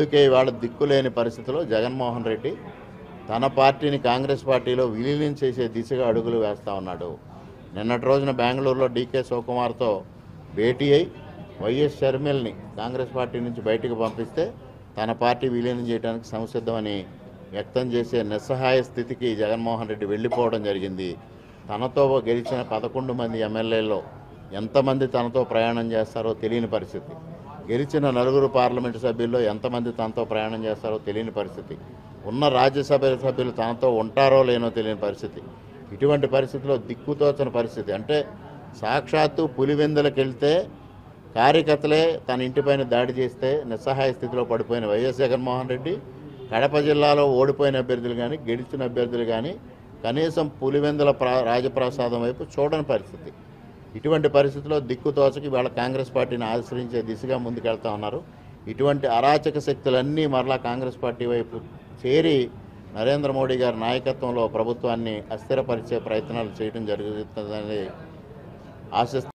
అందుకే ఇవాళ దిక్కులేని పరిస్థితిలో జగన్మోహన్ రెడ్డి తన పార్టీని కాంగ్రెస్ పార్టీలో విలీనం చేసే దిశగా అడుగులు వేస్తా ఉన్నాడు. నిన్నటి రోజున బెంగళూరులో డీకే శివకుమార్తో భేటీ అయి వైఎస్ షర్మిల్ని కాంగ్రెస్ పార్టీ నుంచి బయటకు పంపిస్తే తన పార్టీ విలీనం చేయడానికి సంసిద్ధమని వ్యక్తం చేసే నిస్సహాయ స్థితికి జగన్మోహన్ రెడ్డి వెళ్ళిపోవడం జరిగింది. తనతో గెలిచిన పదకొండు మంది ఎమ్మెల్యేలో ఎంతమంది తనతో ప్రయాణం చేస్తారో తెలియని పరిస్థితి. గెలిచిన నలుగురు పార్లమెంటు సభ్యుల్లో ఎంతమంది తనతో ప్రయాణం చేస్తారో తెలియని పరిస్థితి. ఉన్న రాజ్యసభ సభ్యులు తనతో ఉంటారో లేనో తెలియని పరిస్థితి. ఇటువంటి పరిస్థితిలో దిక్కుతోచిన పరిస్థితి. అంటే సాక్షాత్తు పులివెందులకెళ్తే కార్యకర్తలే తన ఇంటిపైన దాడి చేస్తే నిస్సహాయ స్థితిలో పడిపోయిన వైఎస్ జగన్మోహన్ రెడ్డి కడప జిల్లాలో ఓడిపోయిన అభ్యర్థులు కానీ గెలిచిన అభ్యర్థులు కానీ కనీసం పులివెందుల ప్రా రాజప్రసాదం వైపు చూడని పరిస్థితి. ఇటువంటి పరిస్థితిలో దిక్కుతోచకి వాళ్ళ కాంగ్రెస్ పార్టీని ఆశ్రయించే దిశగా ముందుకెళ్తా ఉన్నారు. ఇటువంటి అరాచక శక్తులన్నీ మరలా కాంగ్రెస్ పార్టీ వైపు చేరి నరేంద్ర మోడీ గారి నాయకత్వంలో ప్రభుత్వాన్ని అస్థిరపరిచే ప్రయత్నాలు చేయడం జరుగుతుందని ఆశిస్తున్నాను